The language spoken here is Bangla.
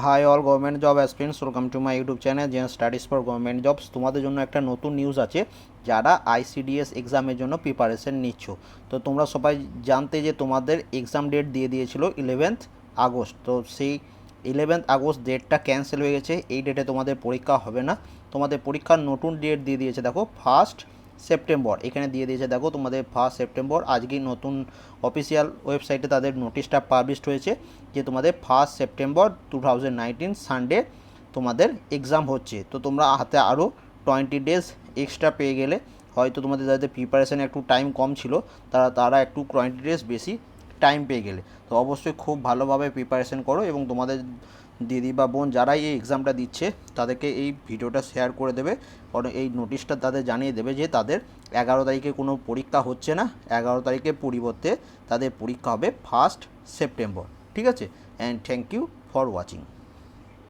Hi all government job aspirants welcome to my YouTube channel Zen Studies for government jobs তোমাদের জন্য একটা নতুন নিউজ আছে, যারা আইসিডিএস এক্সামের জন্য প্রিপারেশন নিচ্ছ। তো তোমরা সবাই জানতে যে তোমাদের এক্সাম ডেট দিয়ে দিয়েছিল ইলেভেন্থ আগস্ট। তো সেই ইলেভেন্থ আগস্ট ডেটটা ক্যান্সেল হয়ে গেছে, এই ডেটে তোমাদের পরীক্ষা হবে না। তোমাদের পরীক্ষার নতুন ডেট দিয়ে দিয়েছে। দেখো ফার্স্ট সেপ্টেম্বর। এখানে দিয়ে দিয়েছে, দেখো তোমাদের ফার্স্ট সেপ্টেম্বর আজকেই নতুন অফিসিয়াল ওয়েবসাইটে তাদের নোটিশটা পাবলিশড হয়েছে যে তোমাদের first September two thousand nineteen Sunday তোমাদের এক্সাম হচ্ছে। তো তোমরা হাতে আরও টোয়েন্টি ডেজ এক্সট্রা পেয়ে গেলে, হয়তো তোমাদের যাদের প্রিপারেশানে একটু টাইম কম ছিল, তারা তারা একটু টোয়েন্টি ডেজ বেশি টাইম পেয়ে গেলে। তো অবশ্যই খুব ভালোভাবে প্রিপারেশন করো এবং তোমাদের দিদি বা বোন যারাই এই এক্সামটা দিচ্ছে, তাদেরকে এই ভিডিওটা শেয়ার করে দেবে। কারণ এই নোটিশটা তাদের জানিয়ে দেবে যে তাদের এগারো তারিখে কোনো পরীক্ষা হচ্ছে না। এগারো তারিখের পরিবর্তে তাদের পরীক্ষা হবে ফার্স্ট সেপ্টেম্বর ঠিক আছে? And thank you for watching